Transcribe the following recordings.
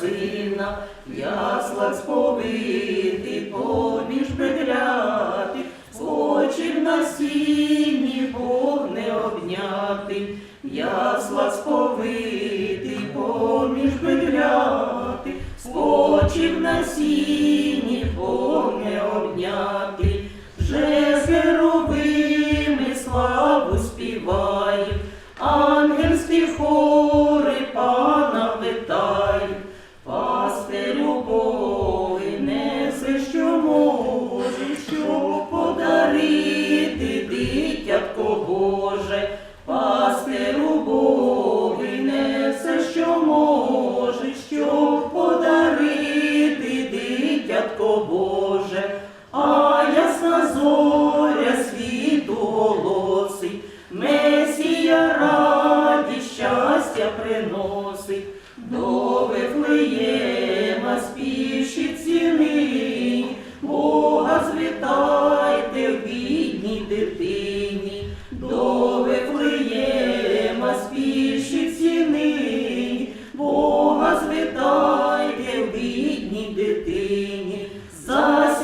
сина, ясла сповити поміж бедляти, спочив на сіні обняти, ясла сповити поміж бедляти, спочив на сіні до Вифлеєма спішить ціни, Бога звітайте в бідній дитині, до Вифлеєма спішить ціни, Бога звітайте в бідній дитині, за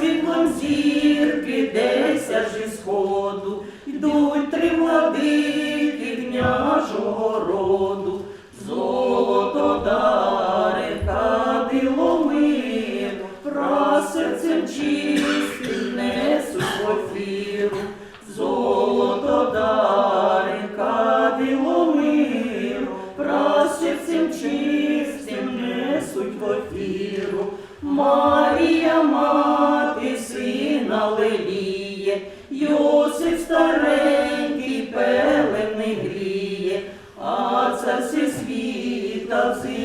зірки деся ж сходу, йдуть три владики княжого роду, Йосип старенький пелений гріє, а цар всесвіта в зимній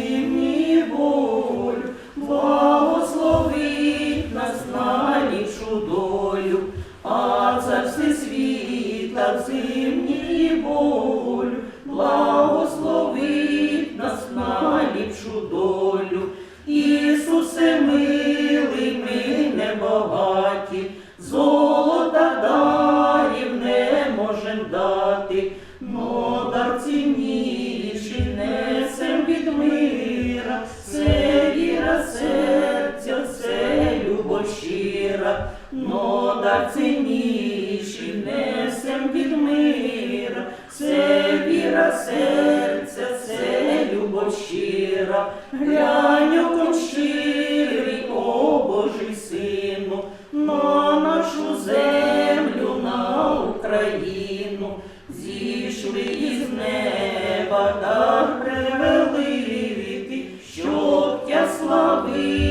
но дар цінніший несем від мира, це віра серця, це любов щира, глянь оком о Божий сину, на нашу землю, на Україну, зійшли із неба дар превеликий, щоб тя славити.